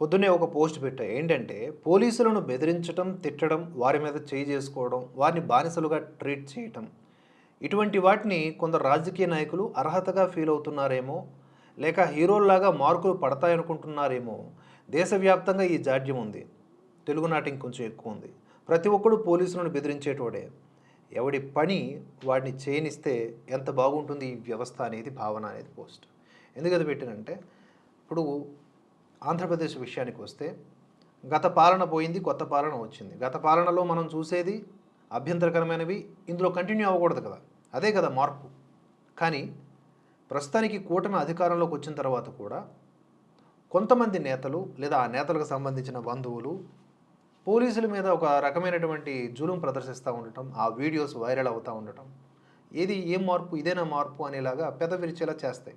పొద్దున్నే ఒక పోస్ట్ పెట్టా. ఏంటంటే పోలీసులను బెదిరించడం తిట్టడం వారి మీద చేయి చేసుకోవడం వారిని బానిసలుగా ట్రీట్ చేయటం. ఇటువంటి వాటిని కొందరు రాజకీయ నాయకులు అర్హతగా ఫీల్ అవుతున్నారేమో లేక హీరోల్లాగా మార్కులు పడతాయనుకుంటున్నారేమో దేశవ్యాప్తంగా ఈ జాడ్యం ఉంది. తెలుగునాట ఇంకొంచెం ఎక్కువ ఉంది. ప్రతి ఒక్కడు పోలీసులను బెదిరించేటోడే. ఎవడి పని వాడిని చేయనిస్తే ఎంత బాగుంటుంది ఈ వ్యవస్థ అనేది భావన అనేది పోస్ట్. ఎందుకది పెట్టినంటే ఇప్పుడు ఆంధ్రప్రదేశ్ విషయానికి వస్తే గత పాలన పోయింది కొత్త పాలన వచ్చింది. గత పాలనలో మనం చూసేది అభ్యంతరకరమైనవి ఇందులో కంటిన్యూ అవ్వకూడదు కదా. అదే కదా మార్పు. కానీ ప్రస్తుతానికి కూటమి అధికారంలోకి వచ్చిన తర్వాత కూడా కొంతమంది నేతలు లేదా ఆ నేతలకు సంబంధించిన బంధువులు పోలీసుల మీద ఒక రకమైనటువంటి జులుం ప్రదర్శిస్తూ ఉండటం ఆ వీడియోస్ వైరల్ అవుతూ ఉండటం ఏది ఏం మార్పు ఇదేనా మార్పు అనేలాగా పెద విరిచేలా చేస్తాయి.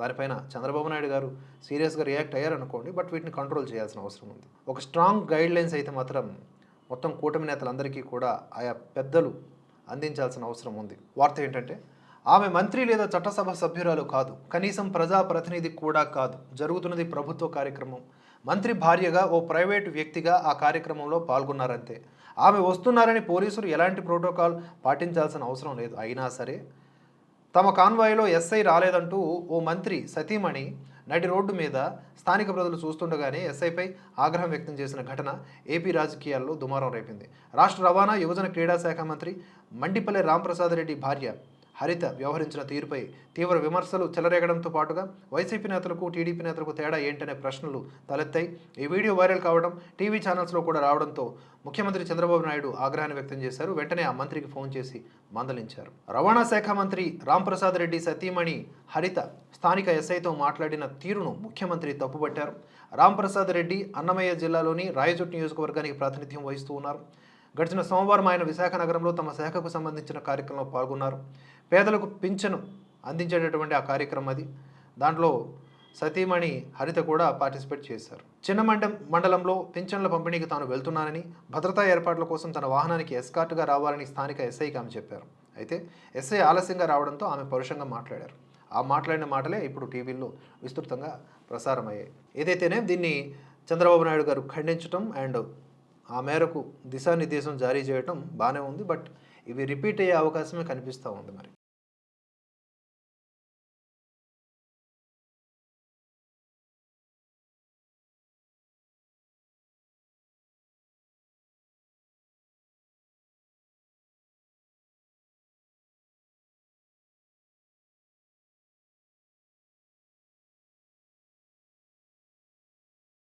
దానిపైన చంద్రబాబు నాయుడు గారు సీరియస్గా రియాక్ట్ అయ్యారనుకోండి బట్ వీటిని కంట్రోల్ చేయాల్సిన అవసరం ఉంది. ఒక స్ట్రాంగ్ గైడ్ లైన్స్ అయితే మాత్రం మొత్తం కూటమి నేతలందరికీ కూడా ఆయా పెద్దలు అందించాల్సిన అవసరం ఉంది. వార్త ఏంటంటే ఆమె మంత్రి లేదా చట్టసభ సభ్యురాలు కాదు కనీసం ప్రజాప్రతినిధి కూడా కాదు జరుగుతున్నది ప్రభుత్వ కార్యక్రమం. మంత్రి భార్యగా ఓ ప్రైవేటు వ్యక్తిగా ఆ కార్యక్రమంలో పాల్గొన్నారంతే. ఆమె వస్తున్నారని పోలీసులు ఎలాంటి ప్రోటోకాల్ పాటించాల్సిన అవసరం లేదు. అయినా సరే తమ కాన్వాయ్లో ఎస్ఐ రాలేదంటూ ఓ మంత్రి సతీమణి నడి రోడ్డు మీద స్థానిక ప్రజలు చూస్తుండగానే ఎస్ఐపై ఆగ్రహం వ్యక్తం చేసిన ఘటన ఏపీ రాజకీయాల్లో దుమారం రేపింది. రాష్ట్ర రవాణా యువజన క్రీడా శాఖ మంత్రి మండిపల్లి రాంప్రసాద్ రెడ్డి భార్య హరిత వ్యవహరించిన తీరుపై తీవ్ర విమర్శలు చెలరేగడంతో పాటుగా వైసీపీ నేతలకు టీడీపీ నేతలకు తేడా ఏంటనే ప్రశ్నలు తలెత్తాయి. ఈ వీడియో వైరల్ కావడం టీవీ ఛానల్స్లో కూడా రావడంతో ముఖ్యమంత్రి చంద్రబాబు నాయుడు ఆగ్రహాన్ని వ్యక్తం చేశారు. వెంటనే ఆ మంత్రికి ఫోన్ చేసి మందలించారు. రవాణా శాఖ మంత్రి రాంప్రసాద్ రెడ్డి సతీమణి హరిత స్థానిక ఎస్ఐతో మాట్లాడిన తీరును ముఖ్యమంత్రి తప్పుపట్టారు. రాంప్రసాద్ రెడ్డి అన్నమయ్య జిల్లాలోని రాయచోట్ నియోజకవర్గానికి ప్రాతినిధ్యం వహిస్తూ ఉన్నారు. గడిచిన సోమవారం ఆయన విశాఖ నగరంలో తమ శాఖకు సంబంధించిన కార్యక్రమంలో పాల్గొన్నారు. పేదలకు పింఛను అందించేటటువంటి ఆ కార్యక్రమం అది. దాంట్లో సతీమణి హరిత కూడా పార్టిసిపేట్ చేశారు. చిన్న మండం మండలంలో పింఛన్ల పంపిణీకి తాను వెళ్తున్నానని భద్రతా ఏర్పాట్ల కోసం తన వాహనానికి ఎస్కార్ట్గా రావాలని స్థానిక ఎస్ఐకి ఆమె చెప్పారు. అయితే ఎస్ఐ ఆలస్యంగా రావడంతో ఆమె పరుషంగా మాట్లాడారు. ఆ మాట్లాడిన మాటలే ఇప్పుడు టీవీల్లో విస్తృతంగా ప్రసారమయ్యాయి. ఏదైతేనే దీన్ని చంద్రబాబు నాయుడు గారు ఖండించడం అండ్ ఆ మేరకు దిశానిర్దేశం జారీ చేయటం బాగానే ఉంది. బట్ ఇవి రిపీట్ అయ్యే అవకాశమే కనిపిస్తూ ఉంది మరి.